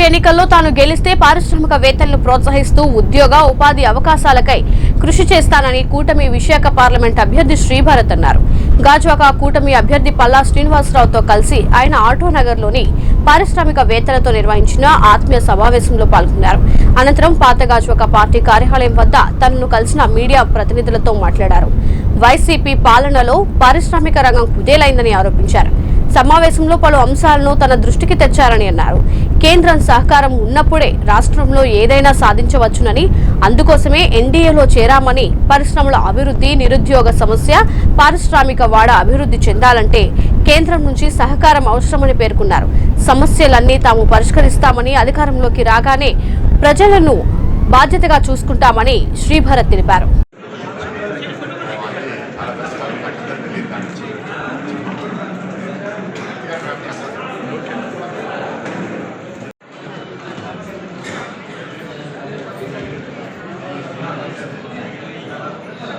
వచ్చే ఎన్నికల్లో తాను గెలిస్తే పారిశ్రామికవేత్తలను ప్రోత్సహిస్తూ ఉద్యోగ ఉపాధి అవకాశాలకై కృషి చేస్తానని కూటమి విశాఖ పార్లమెంట్ అభ్యర్థి శ్రీభారత్ అన్నారు. గాజువాక కూటమి అభ్యర్థి పల్లా శ్రీనివాసరావుతో కలిసి ఆయన ఆటోనగర్లోని పారిశ్రామికవేత్తలతో నిర్వహించిన ఆత్మీయ సమావేశంలో పాల్గొన్నారు. అనంతరం పాత గాజువాక పార్టీ కార్యాలయం వద్ద తనను కలిసిన మీడియా ప్రతినిధులతో మాట్లాడారు. వైసీపీ పాలనలో పారిశ్రామిక రంగం కుదేలైందని ఆరోపించారు. సమావేశంలో పలు అంశాలను తన దృష్టికి తెచ్చారని అన్నారు. కేంద్రం సహకారం ఉన్నప్పుడే రాష్ట్రంలో ఏదైనా సాధించవచ్చునని అందుకోసమే ఎన్డీఏలో చేరామని పరిశ్రమల అభివృద్ధి నిరుద్యోగ సమస్య పారిశ్రామిక వాడ అభివృద్ధి చెందాలంటే కేంద్రం నుంచి సహకారం అవసరమని పేర్కొన్నారు. సమస్యలన్నీ తాము పరిష్కరిస్తామని అధికారంలోకి రాగానే ప్రజలను బాధ్యతగా చూసుకుంటామని శ్రీభరత్ తెలిపారు మా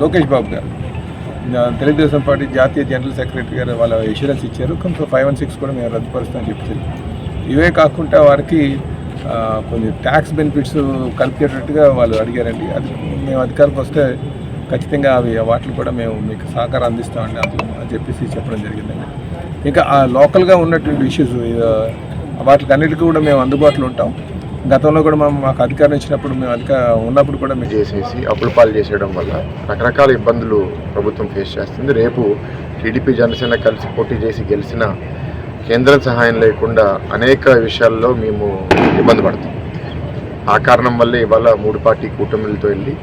లోకేష్ బాబు గారు. తెలుగుదేశం పార్టీ జాతీయ జనరల్ సెక్రటరీ గారు వాళ్ళ ఇన్సూరెన్స్ ఇచ్చారు. కొంచెం ఫైవ్ వన్ సిక్స్ కూడా మేము రద్దుపరుస్తామని చెప్పారు. ఇవే కాకుండా వారికి కొన్ని ట్యాక్స్ బెనిఫిట్స్ కలిపేటట్టుగా వాళ్ళు అడిగారండి. అది మేము అధికారికి వస్తే ఖచ్చితంగా అవి వాటిని కూడా మేము మీకు సహకారం అందిస్తామండి అని చెప్పేసి చెప్పడం జరిగిందండి. ఇంకా ఆ లోకల్గా ఉన్నటువంటి ఇష్యూస్ వాటికి అన్నిటికీ కూడా మేము అందుబాటులో ఉంటాం. గతంలో కూడా మనం మాకు అధికారం ఇచ్చినప్పుడు మేము అధిక ఉన్నప్పుడు కూడా మేము చేసేసి అప్పుల పాలు చేసేయడం వల్ల రకరకాల ఇబ్బందులు ప్రభుత్వం ఫేస్ చేస్తుంది. రేపు టీడీపీ జనసేన కలిసి పోటీ చేసి గెలిచిన కేంద్రం సహాయం లేకుండా అనేక విషయాల్లో మేము ఇబ్బంది పడతాం. ఆ కారణం వల్లే ఇవాళ మూడు పార్టీ కూటమిలతో వెళ్ళి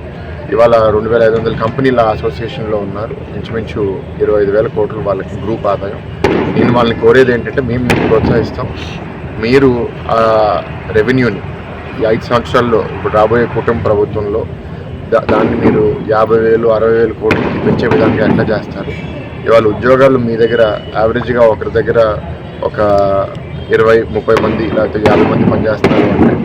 ఇవాళ రెండు వేల ఐదు వందల కంపెనీల అసోసియేషన్లో ఉన్నారు. ఇంచుమించు ఇరవై ఐదు వేల కోట్లు వాళ్ళకి గ్రూప్ ఆదాయం. నేను వాళ్ళని కోరేది ఏంటంటే మేము మీకు ప్రోత్సహిస్తాం. మీరు ఆ రెవెన్యూని ఈ ఐదు సంవత్సరాల్లో ఇప్పుడు రాబోయే కుటుంబ ప్రభుత్వంలో దా- దాన్ని మీరు యాభై వేలు అరవై వేలు కోట్లకి పెంచే విధంగా ఎట్లా చేస్తారు? ఇవాళ ఉద్యోగాలు మీ దగ్గర యావరేజ్గా ఒకరి దగ్గర ఒక ఇరవై ముప్పై మంది లేకపోతే యాభై మంది పనిచేస్తారు అంటే